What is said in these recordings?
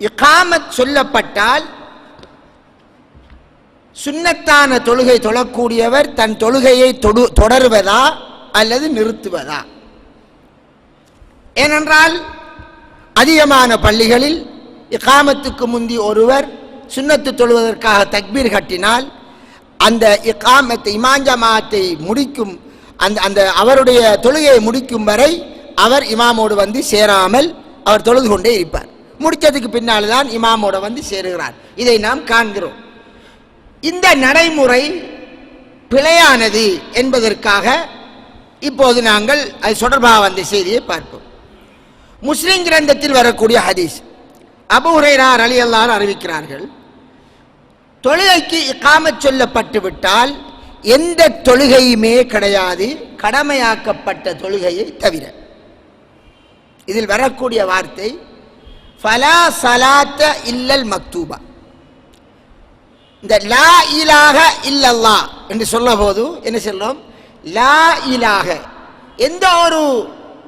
இகாமத் சொல்லப்பட்டால் சுன்னத்தான தொழுகை தொழக்கூடியவர் தன் தொழுகையை தொடு தொடருவதா அல்லது நிறுத்துவதா? ஏனென்றால் அதிகமான பள்ளிகளில் இகாமத்துக்கு முந்தி ஒருவர் சுன்னத்து தொழுவதற்காக தக்பீர் கட்டினால் அந்த இக்காமத்தை இமாஞ்சமாத்தை முடிக்கும் அந்த அந்த அவருடைய தொழுகையை முடிக்கும் வரை அவர் இமாமோடு வந்து சேராமல் அவர் தொழுது கொண்டே இருப்பார். முடித்ததுக்கு பின்னால் தான் இமாமோட வந்து சேருகிறார். இதை நாம் காண்கிறோம். இந்த நடைமுறை பிழையானது என்பதற்காக இப்போது நாங்கள் அது தொடர்பாக வந்த செய்தியை பார்ப்போம். முஸ்லிம் கிரந்தத்தில் வரக்கூடிய ஹதீஸ். அபு அலி அல்லார் அறிவிக்கிறார்கள் தொழுகைக்கு இக்காமச் சொல்லப்பட்டு விட்டால் எந்த தொழுகையுமே கிடையாது கடமையாக்கப்பட்ட தொழுகையை தவிர. இதில் வரக்கூடிய வார்த்தை ஃபலா சலாத்த இல்லல் மக்தூபா இந்த லா இலாக இல்லல்லா என்று சொல்ல போது என்ன சொல்லும்? லா இலாக எந்த ஒரு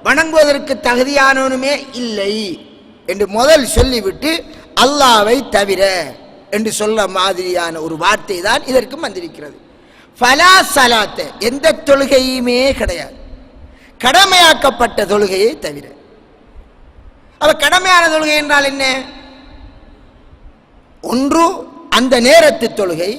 வணங்குவதற்கு தகுதியானவனுமே இல்லை என்று முதல் சொல்லிவிட்டு அல்லாவை தவிர என்று சொல்ல மாதிரியான ஒரு வார்த்தை தான் இதற்கு வந்திருக்கிறது. ஃபலா சலாத்த எந்த தொழுகையுமே கிடையாது. கடமையாக்கப்பட்ட தொழுகையை தவிர. அப்ப கடமையான தொழுகை என்றால் என்ன? ஒன்று அந்த நேரத்து தொழுகை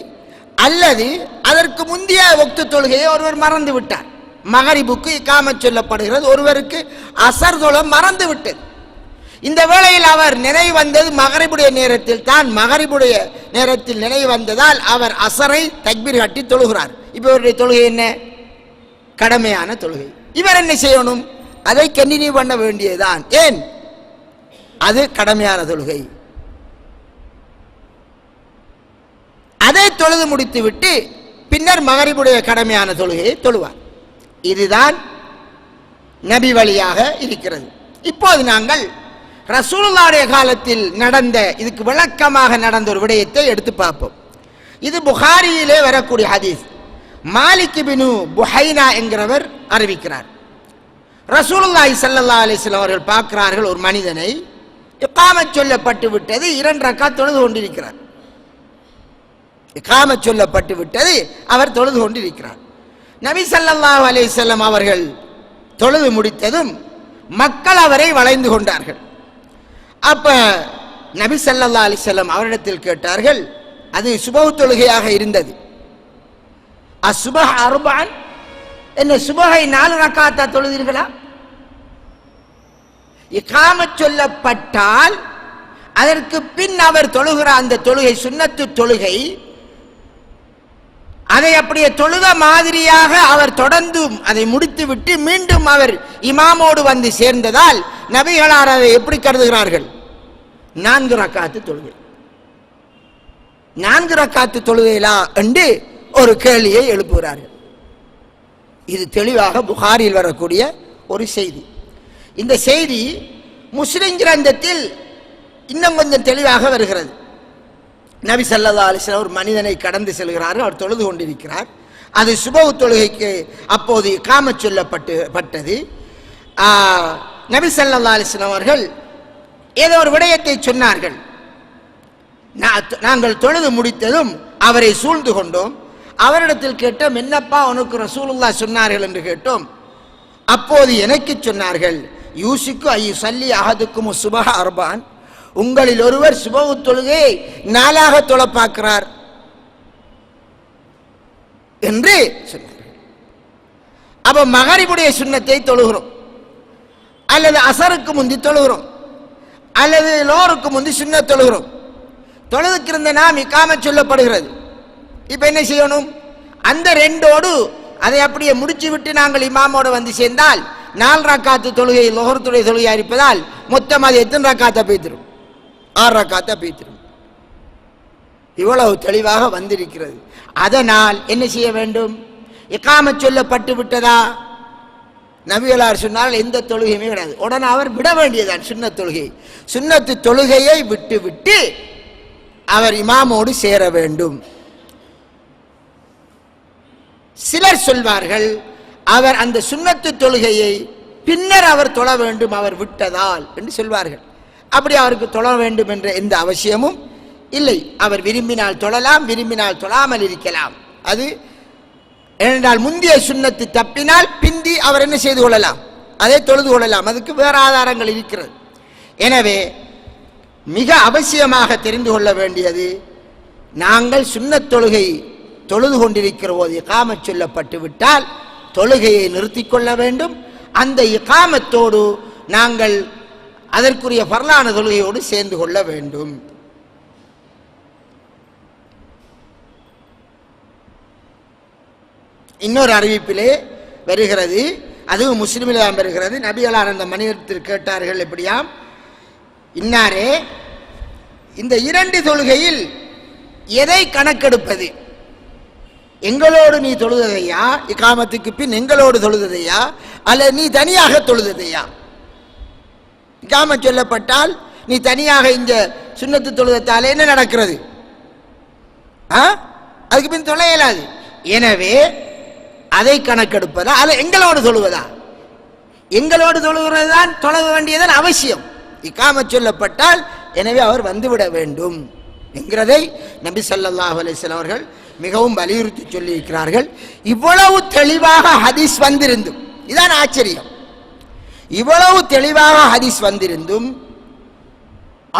அல்லது அதற்கு முந்தைய ஒக்து தொழுகையை ஒருவர் மறந்து விட்டார். மகரிபுக்கு இக்காம சொல்லப்படுகிறது. ஒருவருக்கு அசர் தொழ மறந்து விட்டது. இந்த வேளையில் அவர் நினைவு வந்தது மகரிபுடைய நேரத்தில் தான். மகரிபுடைய நேரத்தில் நினைவு வந்ததால் அவர் அசரை தக்பீர் கட்டி தொழுகிறார். இப்போ இவருடைய தொழுகை என்ன? கடமையான தொழுகை. இவர் என்ன செய்யணும்? அதை கண்டினியூ பண்ண வேண்டியதுதான். ஏன்? அது கடமையான தொழுகை. அதை தொழுது முடித்து விட்டு பின்னர் மகரிபுடைய கடமையான தொழுகையை தொழுவார். இதுதான் நபி வழியாக இருக்கிறது. இப்போது நாங்கள் ரசூலுல்லாவுடைய காலத்தில் நடந்த இதுக்கு விளக்கமாக நடந்த ஒரு விடயத்தை எடுத்து பார்ப்போம். இது புகாரியிலே வரக்கூடிய ஹதீஸ். மாலிக் பினு புஹைனா என்கிறவர் அறிவிக்கிறார். ரசூலுல்லாஹி சல்லா அலிஸ்லாம் அவர்கள் பார்க்கிறார்கள் ஒரு மனிதனை இக்காம சொல்லப்பட்டு விட்டது இரண்டு ரக்காத் தொழுது கொண்டிருக்கிறார். இக்காம சொல்லப்பட்டு விட்டது அவர் தொழுது கொண்டிருக்கிறார். நபி சல்லாஹ் அலிசல்லம் அவர்கள் தொழுது முடித்ததும் மக்கள் அவரை வளைந்து கொண்டார்கள். அப்ப நபி சல்லா அலிசல்லம் அவரிடத்தில் கேட்டார்கள் அது சுபஹ் தொழுகையாக இருந்தது. அசுபஹ் அருபான் என்ன சுபகை நாலு ரக்காத்தா தொழுதீர்களா? இகாமத் சொல்லப்பட்டால் அதற்கு பின் அவர் தொழுகிற அந்த தொழுகை சுன்னத்து தொழுகை அதை அப்படியே தொழுத மாதிரியாக அவர் தொடர்ந்து அதை முடித்துவிட்டு மீண்டும் அவர் இமாமோடு வந்து சேர்ந்ததால் நபிகளார் அதை எப்படி கருதுகிறார்கள்? நான்கு ரக்காத்து தொழுகை. நான்கு ரக்காத்து தொழுகையிலா என்று ஒரு கேள்வியை எழுப்புகிறார்கள். இது தெளிவாக புகாரில் வரக்கூடிய ஒரு செய்தி. இந்த செய்தி முஸ்லிம் கிரந்தத்தில் இன்னும் கொஞ்சம் தெளிவாக வருகிறது. நபி சல்லா அலிஸ்லாம் ஒரு மனிதனை கடந்து செல்கிறார்கள் அவர் தொழுது கொண்டிருக்கிறார். அது சுபவு தொழுகைக்கு அப்போது காம சொல்லப்பட்டு பட்டது. நபி சல்லா அலிஸ்லாம் அவர்கள் ஏதோ ஒரு விடயத்தை சொன்னார்கள். நாங்கள் தொழுது முடித்ததும் அவரை சூழ்ந்து கொண்டோம். அவரிடத்தில் கேட்டோம் என்னப்பா உனக்கு ரசூலுல்லா சொன்னார்கள்? என்று கேட்டோம். அப்போது எனக்கு சொன்னார்கள் யூசிக்கு ஐ சல்லி அகதுக்கும் சுபஹ அர்பான். உங்களில் ஒருவர் சுபவு தொழுகையை நாளாக தொழ பார்க்கிறார் என்று சொன்னார் அப்ப மகரிபுடைய சுண்ணத்தை தொழுகிறோம். அல்லது அசருக்கு முந்தி தொழுகிறோம். அல்லது லோருக்கு முந்தி சுண்ண தொழுகிறோம். தொழுதுக்கு இருந்த நாம் இக்காம சொல்லப்படுகிறது. இப்ப என்ன செய்யணும்? அந்த ரெண்டோடு அதை அப்படியே முடிச்சு விட்டு நாங்கள் இமாமோடு வந்து சேர்ந்தால் நாலு ரக்காத்து தொழுகை லோகத்துடைய தொழுகையாக இருப்பதால் மொத்தம் அது எத்தனை ரக்காத்தை பேத்திரும்? ஆறு ரக்காத்தை பேத்திரும். இவ்வளவு தெளிவாக வந்திருக்கிறது. அதனால் என்ன செய்ய வேண்டும்? இக்காம சொல்லப்பட்டு விட்டதா? நபிகளார் சொன்னால் எந்த தொழுகையுமே கிடையாது. உடனே அவர் விட வேண்டியதான் சுண்ணத் தொழுகை. சுண்ணத்து தொழுகையை விட்டு விட்டு அவர் இமாமோடு சேர வேண்டும். சிலர் சொல்வார்கள் அவர் அந்த சுண்ணத்து தொழுகையை பின்னர் அவர் தொழ வேண்டும் அவர் விட்டதால் என்று சொல்வார்கள். அப்படி அவருக்கு தொழ வேண்டும் என்ற எந்த அவசியமும் இல்லை. அவர் விரும்பினால் தொழலாம் விரும்பினால் தொழாமல் இருக்கலாம். அது ஏனென்றால் முந்தைய சுண்ணத்து தப்பினால் பிந்தி அவர் என்ன செய்து கொள்ளலாம்? அதை தொழுது கொள்ளலாம். அதுக்கு வேறு ஆதாரங்கள் இருக்கிறது. எனவே மிக அவசியமாக தெரிந்து கொள்ள வேண்டியது நாங்கள் சுண்ணத் தொழுகை தொழுது கொண்டிருக்கிற போது இகாமத் சொல்லப்பட்டு விட்டால் தொழுகையை நிறுத்தி கொள்ள வேண்டும். அந்த இகாமத்தோடு நாங்கள் அதற்குரிய பரலான தொழுகையோடு சேர்ந்து கொள்ள வேண்டும். இன்னொரு அறிவிப்பிலே வருகிறது. அதுவும் முஸ்லிமில் தான் வருகிறது. நபிகளார் அந்த மனிதத்தில் கேட்டார்கள் எப்படியாம்? இன்னாரே இந்த இரண்டு தொழுகையில் எதை கணக்கெடுப்பது? எங்களோடு நீ தொழுதையா இக்காமத்துக்கு பின் எங்களோடு தொழுதையா அல்ல நீ தனியாக தொழுதையா இக்காம சொல்லப்பட்டால் நீ தனியாக இந்த சுண்ணத்து தொழுதத்தால் என்ன நடக்கிறது? ஆ? அதுக்கு பின் தொலை இயலாது. எனவே அதை கணக்கெடுப்பதா? அல்ல எங்களோடு தொழுவதா? எங்களோடு தொழுகிறது தான் தொழ வேண்டியதன் அவசியம். இக்காம சொல்லப்பட்டால் எனவே அவர் வந்துவிட வேண்டும். என்கிறதை நபி ஸல்லல்லாஹு அலிஸ்லாம் அவர்கள் மிகவும் வலியுறுத்தி சொல்லியிருக்கிறார்கள். இவ்வளவு தெளிவாக ஹதீஸ் வந்திருந்தும் இதான் ஆச்சரியம். இவ்வளவு தெளிவாக ஹதீஸ் வந்திருந்தும்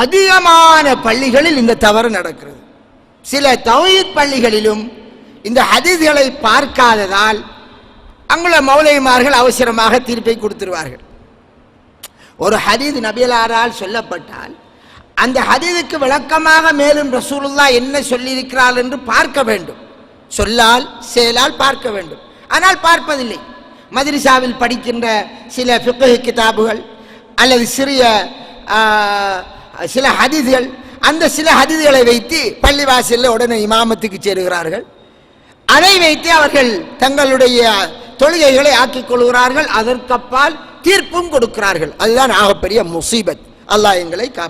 அதிகமான பள்ளிகளில் இந்த தவறு நடக்கிறது. சில தௌஹீத் பள்ளிகளிலும் இந்த ஹதீஸ்களை பார்க்காததால் அங்குள்ள மௌலைமார்கள் அவசரமாக தீர்ப்பை கொடுத்துருவார்கள். ஒரு ஹதீஸ் நபியலாரால் சொல்லப்பட்டால் அந்த ஹதீதுக்கு விளக்கமாக மேலும் ரசூலுல்லா என்ன சொல்லியிருக்கிறார் என்று பார்க்க வேண்டும். சொல்லால் செயலால் பார்க்க வேண்டும். ஆனால் பார்ப்பதில்லை. மதுரிசாவில் படிக்கின்ற சில ஃபிக்கு கிதாபுகள் அல்லது சிறிய சில ஹதிதுகள் அந்த சில ஹதிதுகளை வைத்து பள்ளிவாசலில் உடனே இமாமத்துக்கு சேருகிறார்கள். அதை வைத்து அவர்கள் தங்களுடைய தொழுகைகளை ஆக்கிக் கொள்கிறார்கள். அதற்கப்பால் தீர்ப்பும் கொடுக்கிறார்கள். அதுதான் ஆகப்பெரிய முசீபத். அல்லாஹ் எங்களை